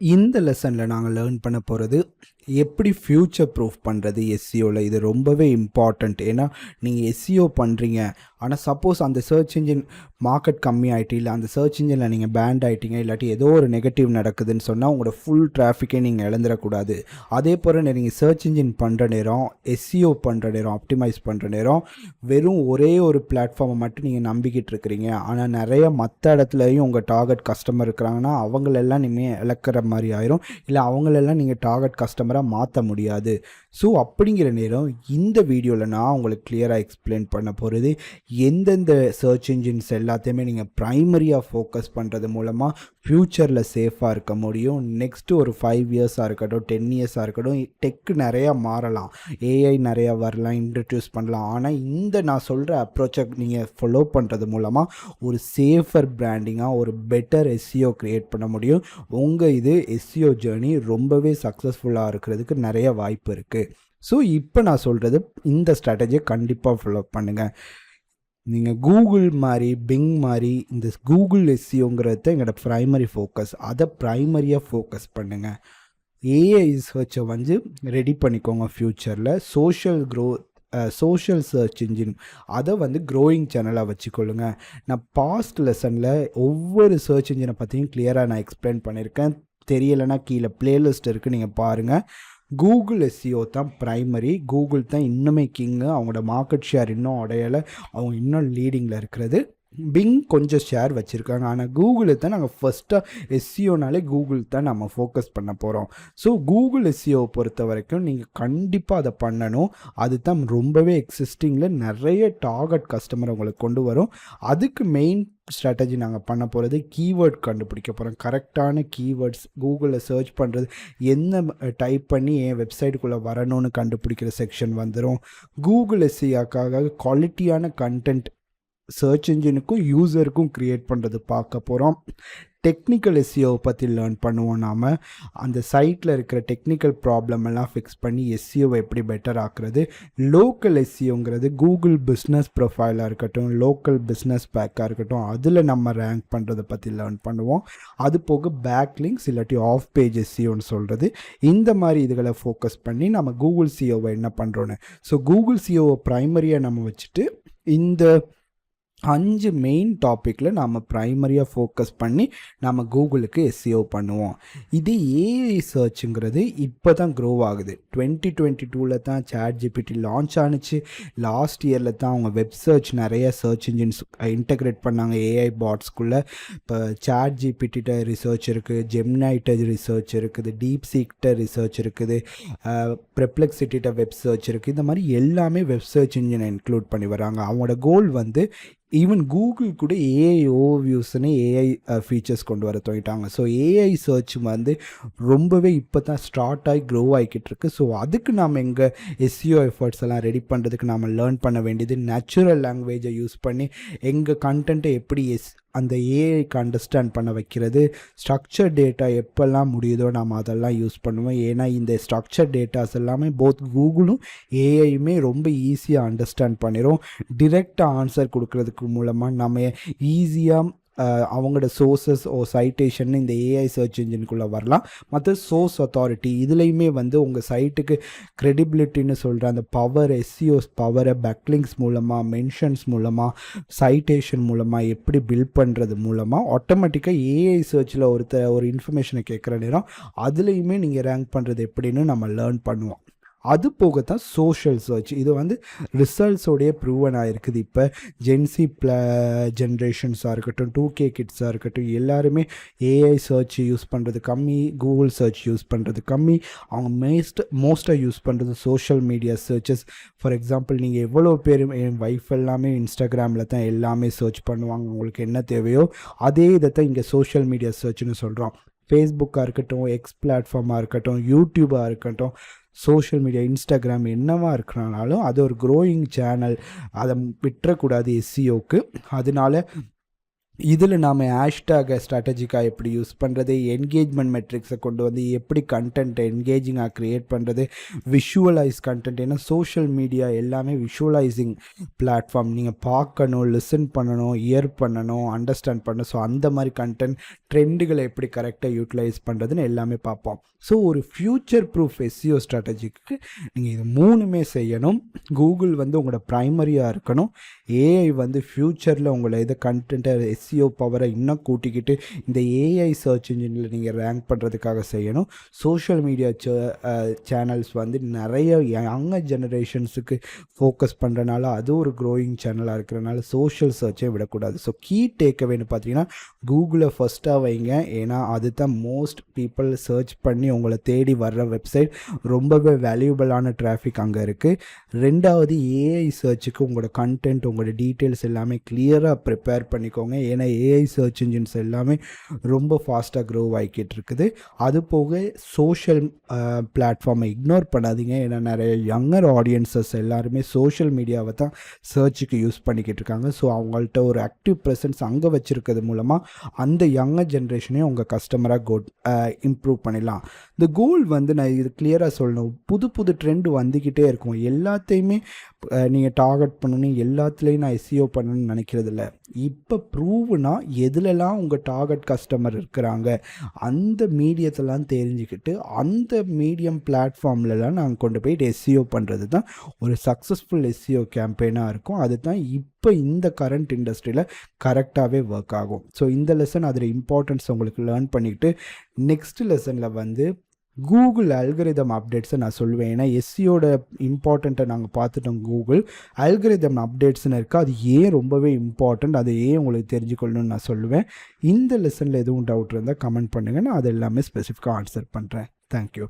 இந்த லெசனில் நாங்கள் லேர்ன் பண்ண போகிறது எப்படி ஃப்யூச்சர் ப்ரூஃப் பண்ணுறது எஸ்சியோவில் இது ரொம்பவே இம்பார்ட்டண்ட் ஏன்னா நீங்கள் எஸ்சிஓ பண்ணுறீங்க ஆனால் சப்போஸ் அந்த சர்ச் இன்ஜின் மார்க்கெட் கம்மி ஆகிட்டு இல்லை அந்த சர்ச் இன்ஜினில் நீங்கள் பேண்ட் ஆகிட்டீங்க இல்லாட்டி ஏதோ ஒரு நெகட்டிவ் நடக்குதுன்னு சொன்னால் உங்களோட ஃபுல் டிராஃபிக்கே நீங்கள் இழந்துடக்கூடாது. அதே போல் நீங்கள் சர்ச் இன்ஜின் பண்ணுற நேரம் எஸ்சிஓ பண்ணுற நேரம் ஆப்டிமைஸ் பண்ணுற நேரம் வெறும் ஒரே ஒரு பிளாட்ஃபார்மை மட்டும் நீங்கள் நம்பிக்கிட்டு இருக்கிறீங்க. ஆனால் நிறைய மற்ற இடத்துலையும் உங்கள் டார்கெட் கஸ்டமர் இருக்கிறாங்கன்னா அவங்களெல்லாம் நீங்கள் இழக்கிற மாதிரி ஆயிரும். இல்லை அவங்களெல்லாம் நீங்கள் டார்கெட் கஸ்டமர் கேமரா மாற்ற முடியாது. ஸோ அப்படிங்கிற நேரம் இந்த வீடியோவில் நான் உங்களுக்கு கிளியராக எக்ஸ்பிளைன் பண்ண போகிறது எந்தெந்த சர்ச் இன்ஜின்ஸ் எல்லாத்தையுமே நீங்கள் ப்ரைமரியாக ஃபோக்கஸ் பண்ணுறது மூலமாக ஃப்யூச்சரில் சேஃபாக இருக்க முடியும். நெக்ஸ்ட்டு ஒரு ஃபைவ் இயர்ஸாக இருக்கட்டும் டென் இயர்ஸாக இருக்கட்டும் டெக் நிறையா மாறலாம். ஏஐ நிறையா வரலாம் இன்ட்ரடியூஸ் பண்ணலாம். ஆனால் இந்த நான் சொல்கிற அப்ரோச்சை நீங்கள் ஃபாலோ பண்ணுறது மூலமாக ஒரு சேஃபர் பிராண்டிங்காக ஒரு பெட்டர் எஸ்சிஓ க்ரியேட் பண்ண முடியும். உங்கள் இது எஸ்சிஓ ஜேர்னி ரொம்பவே சக்ஸஸ்ஃபுல்லாக இருக்கிறதுக்கு நிறைய வாய்ப்பு இருக்குது ஸோ இப்போ நான் சொல்கிறது இந்த ஸ்ட்ராட்டஜியை கண்டிப்பாக ஃபாலோ பண்ணுங்கள் நீங்கள் கூகுள் மாதிரி பிங் மாதிரி இந்த கூகுள் எஸ்சிங்கிறத எங்களோட ப்ரைமரி ஃபோக்கஸ் அதை ப்ரைமரியாக ஃபோக்கஸ் பண்ணுங்கள் ஏஐ சர்ச்சை வந்து ரெடி பண்ணிக்கோங்க ஃப்யூச்சரில் social growth social search engine அதை வந்து க்ரோயிங் சேனலாக வச்சுக்கொள்ளுங்க. நான் பாஸ்ட் லெசனில் ஒவ்வொரு சர்ச் இன்ஜினை பற்றியும் கிளியராக நான் எக்ஸ்பிளைன் பண்ணியிருக்கேன் தெரியலைன்னா கீழே பிளேலிஸ்ட் இருக்குது நீங்கள் பாருங்கள் கூகுள் எஸ்சிஓ தான் ப்ரைமரி கூகுள் தான் இன்னுமே கிங்கு அவங்களோட மார்க்கெட் ஷேர் இன்னும் அடையலை. அவங்க இன்னும் லீடிங்கில் இருக்கிறது. பிங் கொஞ்சம் ஷேர் வச்சுருக்காங்க. ஆனால் கூகுளை தான் நாங்கள் ஃபஸ்ட்டாக எஸ்சிஓனாலே கூகுள் தான் நம்ம ஃபோக்கஸ் பண்ண போகிறோம் ஸோ கூகுள் எஸ்சிஓ பொறுத்த வரைக்கும் நீங்கள் கண்டிப்பாக அதை பண்ணணும். அது தான் ரொம்பவே எக்ஸிஸ்டிங்கில் நிறைய டார்கெட் கஸ்டமர் உங்களுக்கு கொண்டு வரும். அதுக்கு மெயின் ஸ்ட்ராட்டஜி நாங்கள் பண்ண போகிறது கீவேர்ட் கண்டுபிடிக்க போகிறோம் கரெக்டான கீவேர்ட்ஸ் கூகுளில் சர்ச் பண்ணுறது என்ன டைப் பண்ணி என் வெப்சைட்டுக்குள்ளே வரணும்னு கண்டுபிடிக்கிற செக்ஷன் வந்துடும் கூகுள் எஸ்சியாக்காக குவாலிட்டியான கண்டென்ட் சர்ச் இன்ஜினுக்கும் யூசருக்கும் க்ரியேட் பண்ணுறது பார்க்க போகிறோம் டெக்னிக்கல் எஸ்சிஓவை பற்றி லேர்ன் பண்ணுவோம் நாம். அந்த சைட்டில் இருக்கிற டெக்னிக்கல் ப்ராப்ளம் எல்லாம் ஃபிக்ஸ் பண்ணி எஸ்சிஓவை எப்படி பெட்டர் ஆக்குறது? லோக்கல் எஸ்சிஓங்கிறது கூகுள் பிஸ்னஸ் ப்ரொஃபைலாக இருக்கட்டும் லோக்கல் பிஸ்னஸ் பேக்காக இருக்கட்டும் அதில் நம்ம ரேங்க் பண்ணுறதை பற்றி லேர்ன் பண்ணுவோம். அது போக பேக் லிங்க்ஸ் இல்லாட்டி ஆஃப் பேஜ் எஸ்சிஓன்னு சொல்கிறது இந்த மாதிரி இதுகளை ஃபோக்கஸ் பண்ணி நம்ம கூகுள் சிஓவை என்ன பண்ணுறோன்னு ஸோ கூகுள் சிஓவை ப்ரைமரியாக நம்ம வச்சுட்டு இந்த அஞ்சு மெயின் டாப்பிக்கில் நாம் ப்ரைமரியாக ஃபோக்கஸ் பண்ணி நம்ம கூகுளுக்கு எஸ்சிஓ பண்ணுவோம். இது ஏஐ சர்ச்சுங்கிறது இப்போ தான் க்ரோ ஆகுது. டுவெண்ட்டி டுவெண்ட்டி டூவில் தான் சேட் ஜிபிடி லான்ச் ஆணுச்சு லாஸ்ட் இயரில் தான் அவங்க வெப் சர்ச் நிறைய சர்ச் இன்ஜின்ஸ் இன்டகிரேட் பண்ணாங்க. ஏஐ பாட்ஸ்குள்ளே இப்போ சேட் ஜிபிடிட்ட ரிசர்ச் இருக்குது ஜெம்னைட்ட ரிசர்ச் இருக்குது. டீப் சீக்ட ரிசர்ச் இருக்குது. ப்ரெப்ளெக்சிட்டிட்ட வெப் சர்ச் இருக்குது இந்த மாதிரி எல்லாமே வெப் சர்ச் இன்ஜினை இன்க்ளூட் பண்ணி வராங்க. அவங்களோட கோல் வந்து ஈவன் கூகுள் கூட ஏஐ ஓவியூஸ்னு ஏஐ ஃபீச்சர்ஸ் கொண்டு வர துவங்கிட்டாங்க ஸோ ஏஐ சர்ச் வந்து ரொம்பவே இப்போ தான் ஸ்டார்ட் ஆகி க்ரோ ஆகிக்கிட்டு இருக்கு. ஸோ அதுக்கு நாம் எங்கள் எஸ்சிஓ எஃபர்ட்ஸ் எல்லாம் ரெடி பண்ணுறதுக்கு நாம் லேர்ன் பண்ண வேண்டியது நேச்சுரல் லாங்குவேஜை யூஸ் பண்ணி எங்கள் கண்டென்ட்டை எப்படி எஸ் அந்த ஏஐக்கு அண்டர்ஸ்டாண்ட் பண்ண வைக்கிறது. ஸ்ட்ரக்சர் டேட்டா எப்போல்லாம் முடியுதோ நாம் அதெல்லாம் யூஸ் பண்ணுவோம். ஏன்னா இந்த ஸ்ட்ரக்சர் டேட்டாஸ் எல்லாமே போத் கூகுளும் ஏஐயுமே ரொம்ப ஈஸியாக அண்டர்ஸ்டாண்ட் பண்ணிடும் டிரெக்டாக ஆன்சர் கொடுக்கறதுக்கு மூலமாக நம்ம ஈஸியாக அவங்களோட சோர்சஸ் ஓ சைட்டேஷன் இந்த ஏஐ சர்ச் இன்ஜினுக்குள்ளே வரலாம். மற்ற சோர்ஸ் அத்தாரிட்டி இதுலேயுமே வந்து உங்கள் சைட்டுக்கு க்ரெடிபிலிட்டின்னு சொல்கிற அந்த பவர் எஸ்சிஓஸ் பவரை பேக்லிங்ஸ் மூலமாக மென்ஷன்ஸ் மூலமாக சைட்டேஷன் மூலமாக எப்படி பில்ட் பண்ணுறது மூலமாக ஆட்டோமேட்டிக்காக ஏஐ சர்ச்சில் ஒருத்தர் ஒரு இன்ஃபர்மேஷனை கேட்குற நேரம் அதுலேயுமே நீங்கள் ரேங்க் பண்ணுறது எப்படின்னு நம்ம லேர்ன் பண்ணுவோம். அது போக தான் சோஷியல் சர்ச் இது வந்து ரிசல்ட்ஸோடைய ப்ரூவன் ஆகிருக்குது இப்போ ஜென்சி ப்ள ஜென்ரேஷன்ஸாக இருக்கட்டும் டூ கே கிட்ஸாக இருக்கட்டும் எல்லாருமே ஏஐ சர்ச் யூஸ் பண்ணுறது கம்மி கூகுள் சர்ச் யூஸ் பண்ணுறது கம்மி. அவங்க மேஸ்ட் மோஸ்ட்டாக யூஸ் பண்ணுறது social media searches for example நீங்கள் எவ்வளோ பேர் என் ஒய்ஃப் எல்லாமே இன்ஸ்டாகிராமில் தான் எல்லாமே சர்ச் பண்ணுவாங்க. உங்களுக்கு என்ன தேவையோ அதே இதை தான் இங்கே சோஷியல் மீடியா சர்ச்னு சொல்கிறோம் ஃபேஸ்புக்காக இருக்கட்டும் எக்ஸ் பிளாட்ஃபார்மாக இருக்கட்டும் யூடியூபாக இருக்கட்டும் சோஷியல் மீடியா இன்ஸ்டாகிராம் என்னவா இருக்கிறனாலும் அது ஒரு க்ரோயிங் சேனல் அதை விட்டுறக்கூடாது எஸ்சிஓக்கு அதனால இதில் நாம் ஹேஷ்டாகை ஸ்ட்ராட்டஜிக்காக எப்படி யூஸ் பண்ணுறது என்கேஜ்மெண்ட் மெட்ரிக்ஸை கொண்டு வந்து எப்படி கண்டென்ட்டை என்கேஜிங்காக க்ரியேட் பண்ணுறது விஷுவலைஸ் கண்டென்ட் ஏன்னா சோஷியல் மீடியா எல்லாமே விஷுவலைசிங் பிளாட்ஃபார்ம் நீங்கள் பார்க்கணும் லிசன் பண்ணணும் இயர் பண்ணணும் அண்டர்ஸ்டாண்ட் பண்ணணும். ஸோ அந்த மாதிரி கண்டென்ட் ட்ரெண்டுகளை எப்படி கரெக்டாக யூட்டிலைஸ் பண்ணுறதுன்னு எல்லாமே பார்ப்போம். ஸோ ஒரு ஃப்யூச்சர் ப்ரூஃப் எஸ்சிஓ ஸ்ட்ராட்டஜிக்கு நீங்கள் இது மூணுமே செய்யணும். கூகுள் வந்து உங்களோட ப்ரைமரியாக இருக்கணும். ஏஐ வந்து ஃப்யூச்சரில் உங்களை இது கண்டென்ட்டை எஸ்சிஓ பவரை இன்னும் கூட்டிக்கிட்டு இந்த ஏஐ சர்ச் இன்ஜினில் நீங்கள் ரேங்க் பண்ணுறதுக்காக செய்யணும். சோஷியல் மீடியா சேனல்ஸ் வந்து நிறைய யங்க ஜெனரேஷன்ஸுக்கு ஃபோக்கஸ் பண்ணுறனால அது ஒரு க்ரோயிங் சேனலாக இருக்கிறனால சோஷியல் சர்ச்சே விடக்கூடாது. ஸோ கீ டேக்அவேன்னு பார்த்தீங்கன்னா கூகுளை ஃபஸ்ட்டாக வைங்க. ஏன்னா அதுதான் மோஸ்ட் பீப்புள் சர்ச் பண்ணி உங்களை தேடி வர்ற வெப்சைட் ரொம்பவே வேல்யூபிளான டிராஃபிக் அங்கே இருக்குது ரெண்டாவது ஏஐ சர்ச்சுக்கு உங்களோட கண்டென்ட் உங்களோட டீட்டெயில்ஸ் எல்லாமே கிளியராக ப்ரிப்பேர் பண்ணிக்கோங்க. ஏன்னா ஏஐ சர்ச் இன்ஜின்ஸ் எல்லாமே ரொம்ப ஃபாஸ்ட்டாக க்ரோ ஆகிக்கிட்டு இருக்குது அது போக சோஷியல் பிளாட்ஃபார்மை இக்னோர் பண்ணாதீங்க. ஏன்னா நிறைய யங்கர் ஆடியன்சஸ் எல்லாருமே சோஷியல் மீடியாவை தான் சர்ச்சுக்கு யூஸ் பண்ணிக்கிட்டு இருக்காங்க ஸோ அவங்கள்ட்ட ஒரு ஆக்டிவ் ப்ரெசன்ஸ் அங்கே வச்சுருக்கிறது மூலமாக அந்த யங்கர் ஜென்ரேஷனையும் உங்கள் கஸ்டமராக கோ இம்ப்ரூவ் பண்ணிடலாம். இந்த கோல் வந்து நான் இது கிளியராக சொல்லணும். புது புது ட்ரெண்ட் வந்துக்கிட்டே இருக்கும். எல்லாத்தையுமே நீங்கள் டார்கெட் பண்ணணும். எல்லாத்துலேயும் நான் எஸ்சிஓ பண்ணணும்னு நினைக்கிறது இல்லை இப்போ ப்ரூவ்னா எதுலலாம் உங்கள் டார்கெட் கஸ்டமர் இருக்கிறாங்க அந்த மீடியத்தெல்லாம் தெரிஞ்சுக்கிட்டு அந்த மீடியம் பிளாட்ஃபார்ம்லலாம் நாங்கள் கொண்டு போயிட்டு எஸ்சிஓ பண்ணுறது தான் ஒரு சக்ஸஸ்ஃபுல் எஸ்சிஓ கேம்பெயினாக இருக்கும். அதுதான் இப்போ இந்த கரண்ட் இண்டஸ்ட்ரியில் கரெக்டாகவே ஒர்க் ஆகும். ஸோ இந்த லெசன் அதில் இம்பார்ட்டன்ஸ் உங்களுக்கு லேர்ன் பண்ணிக்கிட்டு நெக்ஸ்ட் லெசனில் வந்து கூகுள் அல்கரிதம் அப்டேட்ஸை நான் சொல்லுவேன் ஏன்னா எஸ்சியோட இம்பார்ட்டண்ட்டை நாங்கள் பார்த்துட்டோம் கூகுள் அல்கரிதம் அப்டேட்ஸ்னு இருக்குது அது ஏன் ரொம்பவே இம்பார்ட்டண்ட் அது ஏன் உங்களுக்கு தெரிஞ்சுக்கொள்ளணும்னு நான் சொல்லுவேன் இந்த லெசனில் எதுவும் டவுட் இருந்தால் கமெண்ட் பண்ணுங்கள் நான் அது எல்லாமே ஸ்பெசிஃபிக்காக ஆன்சர் பண்ணுறேன் தேங்க்யூ